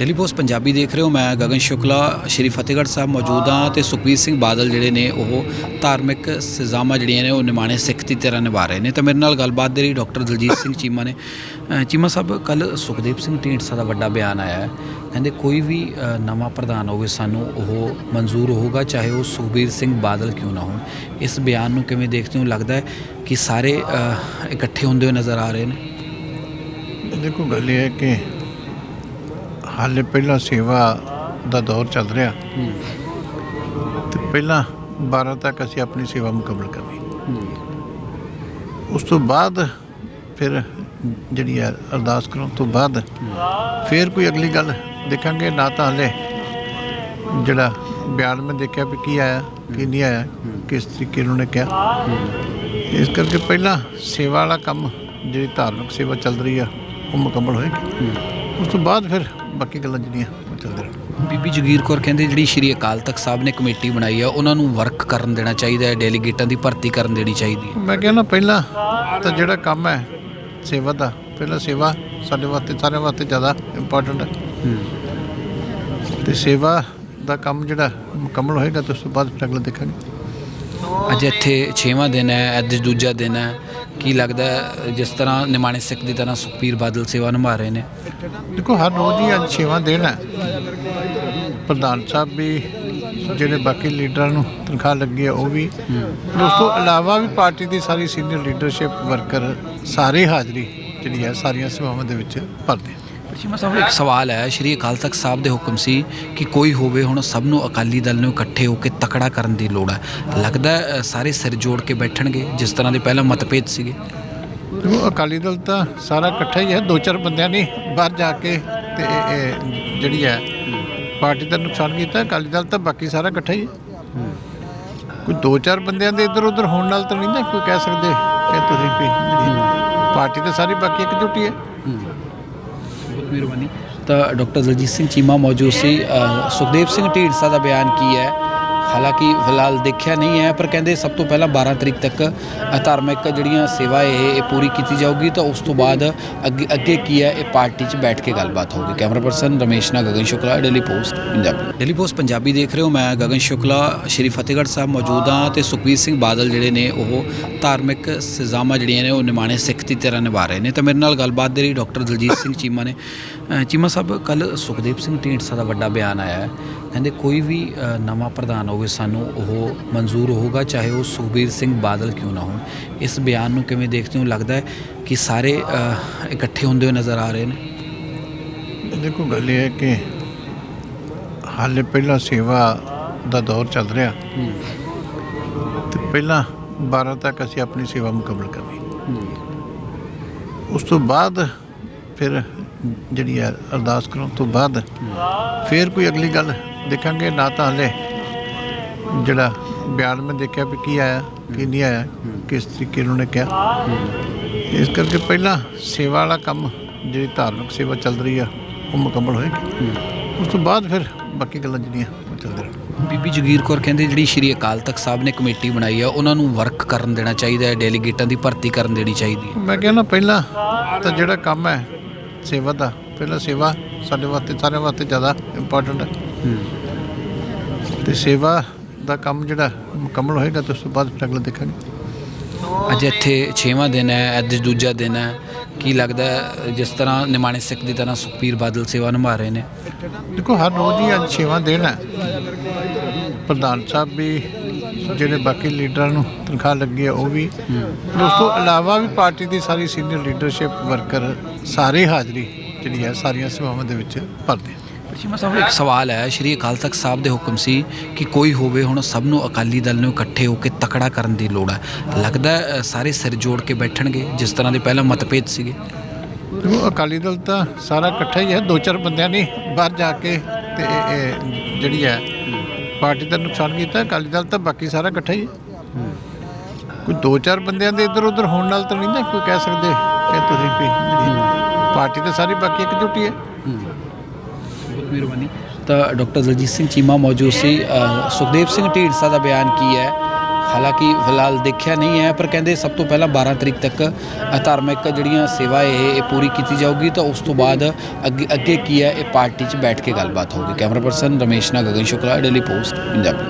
Daily post Punjabi ਦੇਖ ਰਹੇ ਹੋ। ਮੈਂ ਗਗਨ ਸ਼ੁਕਲਾ, ਸ਼੍ਰੀ ਫਤਿਹਗੜ੍ਹ ਸਾਹਿਬ ਮੌਜੂਦ ਹਾਂ ਤੇ ਸੁਖਬੀਰ ਸਿੰਘ ਬਾਦਲ ਜਿਹੜੇ ਨੇ, ਉਹ ਧਾਰਮਿਕ ਸਜ਼ਾਵਾਂ ਜਿਹੜੀਆਂ ਨੇ, ਉਹ ਨਿਮਾਣੇ ਸਿੱਖ ਦੀ ਤਰ੍ਹਾਂ ਨਿਭਾ ਰਹੇ ਨੇ। ਤਾਂ ਮੇਰੇ ਨਾਲ ਗੱਲਬਾਤ ਦੇ ਲਈ ਡਾਕਟਰ ਦਲਜੀਤ ਸਿੰਘ ਚੀਮਾ ਨੇ। ਚੀਮਾ ਸਾਹਿਬ ਕੱਲ ਸੁਖਦੇਵ ਸਿੰਘ ਢੀਂਡਸਾ ਦਾ ਵੱਡਾ ਬਿਆਨ ਆਇਆ ਹੈ। ਕਹਿੰਦੇ ਕੋਈ ਵੀ ਨਵਾਂ ਪ੍ਰਧਾਨ ਹੋਵੇ, ਸਾਨੂੰ ਉਹ ਮਨਜ਼ੂਰ ਹੋਊਗਾ, ਚਾਹੇ ਉਹ ਸੁਖਬੀਰ ਸਿੰਘ ਬਾਦਲ ਕਿਉਂ ਨਾ ਹੋਣ। ਇਸ ਬਿਆਨ ਨੂੰ ਕਿਵੇਂ ਦੇਖਦੇ ਹੋ? ਲੱਗਦਾ ਹੈ ਕਿ ਸਾਰੇ ਇਕੱਠੇ ਹੁੰਦੇ ਹੋਏ ਨਜ਼ਰ ਆ ਰਹੇ ਨੇ? ਦੇਖੋ, ਗੱਲ ਇਹ ਹੈ ਕਿ ਹਾਲੇ ਪਹਿਲਾਂ ਸੇਵਾ ਦਾ ਦੌਰ ਚੱਲ ਰਿਹਾ। ਤੇ ਪਹਿਲਾਂ 12 ਤੱਕ ਅਸੀਂ ਆਪਣੀ ਸੇਵਾ ਮੁਕੰਮਲ ਕਰਨੀ। ਉਸ ਤੋਂ ਬਾਅਦ ਫਿਰ ਜਿਹੜੀ ਹੈ ਅਰਦਾਸ ਕਰਨ ਤੋਂ ਬਾਅਦ ਫਿਰ ਕੋਈ ਅਗਲੀ ਗੱਲ ਦੇਖਾਂਗੇ। ਨਾ ਤਾਂ ਹਲੇ ਜਿਹੜਾ ਬਿਆਨ ਮੈਂ ਦੇਖਿਆ ਵੀ ਕੀ ਆਇਆ, ਕੀ ਨਹੀਂ ਆਇਆ, ਕਿਸ ਤਰੀਕੇ ਨੂੰ ਨੇ ਕਿਹਾ। ਇਸ ਕਰਕੇ ਪਹਿਲਾਂ ਸੇਵਾ ਵਾਲਾ ਕੰਮ, ਜਿਹੜੀ ਧਾਰਮਿਕ ਸੇਵਾ ਚੱਲ ਰਹੀ ਆ ਉਹ ਮੁਕੰਮਲ ਹੋਏਗੀ। ਉਸ ਤੋਂ ਬਾਅਦ ਫਿਰ ਬਾਕੀ ਗੱਲਾਂ ਜਿਹੜੀਆਂ ਉਹ ਚੱਲਦੇ ਰਹਿਣ। ਬੀਬੀ ਜਗੀਰ ਕੌਰ ਕਹਿੰਦੇ ਜਿਹੜੀ ਸ਼੍ਰੀ ਅਕਾਲ ਤਖਤ ਸਾਹਿਬ ਨੇ ਕਮੇਟੀ ਬਣਾਈ ਆ ਉਹਨਾਂ ਨੂੰ ਵਰਕ ਕਰਨ ਦੇਣਾ ਚਾਹੀਦਾ ਹੈ ਡੈਲੀਗੇਟਾਂ ਦੀ ਭਰਤੀ ਕਰਨ ਦੇਣੀ ਚਾਹੀਦੀ ਹੈ। ਮੈਂ ਕਹਿੰਦਾ ਪਹਿਲਾਂ ਤਾਂ ਜਿਹੜਾ ਕੰਮ ਹੈ ਸੇਵਾ ਦਾ ਪਹਿਲਾਂ ਸੇਵਾ ਸਾਡੇ ਵਾਸਤੇ ਸਾਰਿਆਂ ਵਾਸਤੇ ਜ਼ਿਆਦਾ ਇੰਪੋਰਟੈਂਟ ਹੈ। ਤੇ ਸੇਵਾ ਦਾ ਕੰਮ ਜਿਹੜਾ ਮੁਕੰਮਲ ਹੋਏਗਾ ਤਾਂ ਉਸ ਤੋਂ ਬਾਅਦ ਫਿਰ ਅਗਲਾ ਦੇਖਾਂਗੇ। ਅੱਜ ਇੱਥੇ 6ਵਾਂ ਦਿਨ ਹੈ ਅੱਜ ਦੂਜਾ ਦਿਨ ਹੈ। ਕੀ ਲੱਗਦਾ ਜਿਸ ਤਰ੍ਹਾਂ ਨਿਮਾਣੇ ਸਿੱਖ ਦੀ ਤਰ੍ਹਾਂ ਸੁਖਬੀਰ ਬਾਦਲ ਸੇਵਾ ਨਿਭਾ ਰਹੇ ਨੇ? ਦੇਖੋ, ਹਰ ਰੋਜ਼ ਹੀ ਅੱਜ ਛੇਵਾਂ ਦਿਨ ਹੈ। ਪ੍ਰਧਾਨ ਸਾਹਿਬ ਵੀ, ਜਿਹੜੇ ਬਾਕੀ ਲੀਡਰਾਂ ਨੂੰ ਤਨਖਾਹ ਲੱਗੀ ਹੈ, ਉਹ ਵੀ। ਔਰ ਉਸ ਤੋਂ ਇਲਾਵਾ ਵੀ ਪਾਰਟੀ ਦੀ ਸਾਰੀ ਸੀਨੀਅਰ ਲੀਡਰਸ਼ਿਪ ਵਰਕਰ ਸਾਰੇ ਹਾਜ਼ਰੀ ਜਿਹੜੀ ਹੈ, ਸਾਰੀਆਂ ਸੇਵਾਵਾਂ ਦੇ ਵਿੱਚ ਭਰਦੇ ਸ਼ਿਮਾ ਸਾਹਿਬ ਇੱਕ ਸਵਾਲ ਹੈ ਸ਼੍ਰੀ ਅਕਾਲ ਤਖਤ ਸਾਹਿਬ ਦੇ ਹੁਕਮ ਸੀ ਕਿ ਕੋਈ ਹੋਵੇ ਹੁਣ ਸਭ ਨੂੰ ਅਕਾਲੀ ਦਲ ਨੂੰ ਇਕੱਠੇ ਹੋ ਕੇ ਤਕੜਾ ਕਰਨ ਦੀ ਲੋੜ ਹੈ। ਲੱਗਦਾ ਹੈ, ਸਾਰੇ ਸਿਰ ਜੋੜ ਕੇ ਬੈਠਣਗੇ ਜਿਸ ਤਰ੍ਹਾਂ ਦੇ ਪਹਿਲਾਂ ਮਤਭੇਦ ਸੀਗੇ? ਦੇਖੋ ਅਕਾਲੀ ਦਲ ਤਾਂ ਸਾਰਾ ਇਕੱਠਾ ਹੀ ਹੈ ਦੋ ਚਾਰ ਬੰਦਿਆਂ ਨੇ ਬਾਹਰ ਜਾ ਕੇ ਤੇ ਇਹ ਜਿਹੜੀ ਹੈ ਪਾਰਟੀ ਦਾ ਨੁਕਸਾਨ ਕੀਤਾ ਅਕਾਲੀ ਦਲ ਤਾਂ ਬਾਕੀ ਸਾਰਾ ਇਕੱਠਾ ਹੀ ਹੈ। ਕੋਈ ਦੋ ਚਾਰ ਬੰਦਿਆਂ ਦੇ ਇੱਧਰ ਉੱਧਰ ਹੋਣ ਨਾਲ ਤਾਂ ਨਹੀਂ ਨਾ ਕੋਈ ਕਹਿ ਸਕਦੇ ਕਿ ਤੁਸੀਂ ਵੀ ਜਿਹੜੀ ਪਾਰਟੀ ਤਾਂ ਸਾਰੀ ਬਾਕੀ ਇਕਜੁੱਟ ਹੀ ਹੈ। ਬਹੁਤ ਮਿਹਰਬਾਨੀ ਤਾਂ ਡਾਕਟਰ ਦਲਜੀਤ ਸਿੰਘ ਚੀਮਾ ਮੌਜੂਦ ਸੀ ਸੁਖਦੇਵ ਸਿੰਘ ਢੀਂਡਸਾ ਦਾ ਬਿਆਨ ਕੀ ਹੈ ਹਾਲਾਂਕਿ ਫਿਲਹਾਲ ਦੇਖਿਆ ਨਹੀਂ ਹੈ, ਪਰ ਕਹਿੰਦੇ ਸਭ ਤੋਂ ਪਹਿਲਾਂ 12 ਤਰੀਕ ਤੱਕ ਧਾਰਮਿਕ ਜਿਹੜੀਆਂ ਸੇਵਾ ਇਹ ਇਹ ਪੂਰੀ ਕੀਤੀ ਜਾਊਗੀ, ਤਾਂ ਉਸ ਤੋਂ ਬਾਅਦ ਅੱਗੇ ਅੱਗੇ ਕੀ ਹੈ, ਇਹ ਪਾਰਟੀ 'ਚ ਬੈਠ ਕੇ ਗੱਲਬਾਤ ਹੋਊਗੀ। ਕੈਮਰਾ ਪਰਸਨ ਰਮੇਸ਼ ਨਾਲ Gagan Shukla Daily Post Punjabi. Daily Post Punjabi ਦੇਖ ਰਹੇ ਹੋ, ਮੈਂ ਗਗਨ ਸ਼ੁਕਲਾ, ਸ਼੍ਰੀ ਫਤਿਹਗੜ੍ਹ ਸਾਹਿਬ ਮੌਜੂਦ ਹਾਂ ਤੇ ਸੁਖਬੀਰ ਸਿੰਘ ਬਾਦਲ ਜਿਹੜੇ ਨੇ, ਉਹ ਧਾਰਮਿਕ ਸਜ਼ਾਵਾਂ ਜਿਹੜੀਆਂ ਨੇ, ਉਹ ਨਿਮਾਣੇ ਸਿੱਖ ਦੀ ਤਰ੍ਹਾਂ ਨਿਭਾ ਰਹੇ ਨੇ। ਤਾਂ ਮੇਰੇ ਨਾਲ ਗੱਲਬਾਤ ਦੇ ਲਈ ਡਾਕਟਰ ਦਲਜੀਤ ਸਿੰਘ ਚੀਮਾ ਨੇ। ਚੀਮਾ ਸਾਹਿਬ ਕੱਲ ਸੁਖਦੇਵ ਸਿੰਘ ਢੀਂਡਸਾ ਦਾ ਵੱਡਾ ਬਿਆਨ ਆਇਆ ਹੈ। ਕਹਿੰਦੇ ਕੋਈ ਵੀ ਨਵਾਂ ਪ੍ਰਧਾਨ ਹੋਵੇ ਸਾਨੂੰ ਉਹ ਮਨਜ਼ੂਰ ਹੋਊਗਾ, ਚਾਹੇ ਉਹ ਸੁਖਬੀਰ ਸਿੰਘ ਬਾਦਲ ਕਿਉਂ ਨਾ ਹੋਣ। ਇਸ ਬਿਆਨ ਨੂੰ ਕਿਵੇਂ ਦੇਖਦੇ ਹੋ? ਲੱਗਦਾ ਹੈ ਕਿ ਸਾਰੇ ਇਕੱਠੇ ਹੁੰਦੇ ਹੋਏ ਨਜ਼ਰ ਆ ਰਹੇ ਨੇ? ਦੇਖੋ, ਗੱਲ ਇਹ ਹੈ ਕਿ ਹਾਲੇ ਪਹਿਲਾਂ ਸੇਵਾ ਦਾ ਦੌਰ ਚੱਲ ਰਿਹਾ। ਤੇ ਪਹਿਲਾਂ 12 ਤੱਕ ਅਸੀਂ ਆਪਣੀ ਸੇਵਾ ਮੁਕੰਮਲ ਕਰਨੀ। ਉਸ ਤੋਂ ਬਾਅਦ ਫਿਰ ਜਿਹੜੀ ਹੈ ਅਰਦਾਸ ਕਰਨ ਤੋਂ ਬਾਅਦ ਫਿਰ ਕੋਈ ਅਗਲੀ ਗੱਲ ਦੇਖਾਂਗੇ। ਨਾ ਤਾਂ ਹਲੇ ਜਿਹੜਾ ਬਿਆਨ ਮੈਂ ਦੇਖਿਆ ਵੀ ਕੀ ਆਇਆ ਕੀ ਨਹੀਂ ਆਇਆ ਕਿਸ ਤਰੀਕੇ ਨੂੰ ਨੇ ਕਿਹਾ। ਇਸ ਕਰਕੇ ਪਹਿਲਾਂ ਸੇਵਾ ਵਾਲਾ ਕੰਮ ਜਿਹੜੀ ਧਾਰਮਿਕ ਸੇਵਾ ਚੱਲ ਰਹੀ ਆ ਉਹ ਮੁਕੰਮਲ ਹੋਏਗੀ। ਉਸ ਤੋਂ ਬਾਅਦ ਫਿਰ ਬਾਕੀ ਗੱਲਾਂ ਜਿਹੜੀਆਂ ਉਹ ਚੱਲਦੇ ਰਹਿਣ। ਬੀਬੀ ਜਗੀਰ ਕੌਰ ਕਹਿੰਦੇ ਜਿਹੜੀ ਸ਼੍ਰੀ ਅਕਾਲ ਤਖਤ ਸਾਹਿਬ ਨੇ ਕਮੇਟੀ ਬਣਾਈ ਆ ਉਹਨਾਂ ਨੂੰ ਵਰਕ ਕਰਨ ਦੇਣਾ ਚਾਹੀਦਾ ਹੈ ਡੈਲੀਗੇਟਾਂ ਦੀ ਭਰਤੀ ਕਰਨ ਦੇਣੀ ਚਾਹੀਦੀ ਹੈ। ਮੈਂ ਕਹਿੰਦਾ ਪਹਿਲਾਂ ਤਾਂ ਜਿਹੜਾ ਕੰਮ ਹੈ ਸੇਵਾ ਦਾ ਪਹਿਲਾਂ ਸੇਵਾ ਸਾਡੇ ਵਾਸਤੇ ਸਾਰਿਆਂ ਵਾਸਤੇ ਜ਼ਿਆਦਾ ਇੰਪੋਰਟੈਂਟ ਹੈ। ਤੇ ਸੇਵਾ ਦਾ ਕੰਮ ਜਿਹੜਾ ਮੁਕੰਮਲ ਹੋਏਗਾ ਤਾਂ ਉਸ ਤੋਂ ਬਾਅਦ ਅਗਲਾ ਦੇਖਾਂਗੇ। ਅੱਜ ਇੱਥੇ 6ਵਾਂ ਦਿਨ ਹੈ ਅੱਜ ਦੂਜਾ ਦਿਨ ਹੈ। ਕੀ ਲੱਗਦਾ ਹੈ, ਜਿਸ ਤਰ੍ਹਾਂ ਨਿਮਾਣੇ ਸਿੱਖ ਦੀ ਤਰ੍ਹਾਂ ਸੁਖਬੀਰ ਬਾਦਲ ਸੇਵਾ ਨਿਭਾ ਰਹੇ ਨੇ? ਦੇਖੋ ਹਰ ਰੋਜ਼ ਹੀ ਅੱਜ ਛੇਵਾਂ ਦਿਨ ਹੈ। ਪ੍ਰਧਾਨ ਸਾਹਿਬ ਵੀ ਜਿਹੜੇ ਬਾਕੀ ਲੀਡਰਾਂ ਨੂੰ ਤਨਖਾਹ ਲੱਗੀ ਹੈ ਉਹ ਵੀ। ਔਰ ਉਸ ਤੋਂ ਇਲਾਵਾ ਵੀ ਪਾਰਟੀ ਦੀ ਸਾਰੀ ਸੀਨੀਅਰ ਲੀਡਰਸ਼ਿਪ ਵਰਕਰ ਸਾਰੇ ਹਾਜ਼ਰੀ ਜਿਹੜੀ ਹੈ ਸਾਰੀਆਂ ਸੇਵਾਵਾਂ ਦੇ ਵਿੱਚ ਭਰਦੇ ਸ਼ਿਮਾ ਸਾਹਿਬ ਇੱਕ ਸਵਾਲ ਹੈ ਸ਼੍ਰੀ ਅਕਾਲ ਤਖਤ ਸਾਹਿਬ ਦੇ ਹੁਕਮ ਸੀ ਕਿ ਕੋਈ ਹੋਵੇ ਹੁਣ ਸਭ ਨੂੰ ਅਕਾਲੀ ਦਲ ਨੂੰ ਇਕੱਠੇ ਹੋ ਕੇ ਤਕੜਾ ਕਰਨ ਦੀ ਲੋੜ ਹੈ। ਲੱਗਦਾ ਹੈ, ਸਾਰੇ ਸਿਰ ਜੋੜ ਕੇ ਬੈਠਣਗੇ ਜਿਸ ਤਰ੍ਹਾਂ ਦੇ ਪਹਿਲਾਂ ਮਤਭੇਦ ਸੀਗੇ? ਦੇਖੋ ਅਕਾਲੀ ਦਲ ਤਾਂ ਸਾਰਾ ਇਕੱਠਾ ਹੀ ਹੈ ਦੋ ਚਾਰ ਬੰਦਿਆਂ ਨੇ ਬਾਹਰ ਜਾ ਕੇ ਤੇ ਇਹ ਜਿਹੜੀ ਹੈ ਪਾਰਟੀ ਦਾ ਨੁਕਸਾਨ ਕੀਤਾ ਅਕਾਲੀ ਦਲ ਤਾਂ ਬਾਕੀ ਸਾਰਾ ਇਕੱਠਾ ਹੀ ਹੈ। ਕੋਈ ਦੋ ਚਾਰ ਬੰਦਿਆਂ ਦੇ ਇੱਧਰ ਉੱਧਰ ਹੋਣ ਨਾਲ ਤਾਂ ਨਹੀਂ ਨਾ ਕੋਈ ਕਹਿ ਸਕਦੇ ਕਿ ਤੁਸੀਂ ਵੀ ਜਿਹੜੀ ਪਾਰਟੀ ਤਾਂ ਸਾਰੀ ਬਾਕੀ ਇਕਜੁੱਟ ਹੀ ਹੈ। ਬਹੁਤ ਮਿਹਰਬਾਨੀ। ਤਾਂ ਡਾਕਟਰ ਦਲਜੀਤ ਸਿੰਘ ਚੀਮਾ ਮੌਜੂਦ ਸੀ। ਸੁਖਦੇਵ ਸਿੰਘ ਢੀਂਡਸਾ ਦਾ ਬਿਆਨ ਕੀ ਹੈ? ਹਾਲਾਂਕਿ ਫਿਲਹਾਲ ਦੇਖਿਆ ਨਹੀਂ ਹੈ, ਪਰ ਕਹਿੰਦੇ ਸਭ ਤੋਂ ਪਹਿਲਾਂ 12 ਤਰੀਕ ਤੱਕ ਧਾਰਮਿਕ ਜਿਹੜੀਆਂ ਸੇਵਾ ਇਹ ਇਹ ਪੂਰੀ ਕੀਤੀ ਜਾਊਗੀ, ਤਾਂ ਉਸ ਤੋਂ ਬਾਅਦ ਅੱਗੇ ਅੱਗੇ ਕੀ ਹੈ, ਇਹ ਪਾਰਟੀ 'ਚ ਬੈਠ ਕੇ ਗੱਲਬਾਤ ਹੋਊਗੀ। ਕੈਮਰਾ ਪਰਸਨ ਰਮੇਸ਼ ਨਾਲ ਗਗਨ ਸ਼ੁਕਲਾ, ਡੇਲੀ ਪੋਸਟ, ਪੰਜਾਬੀ।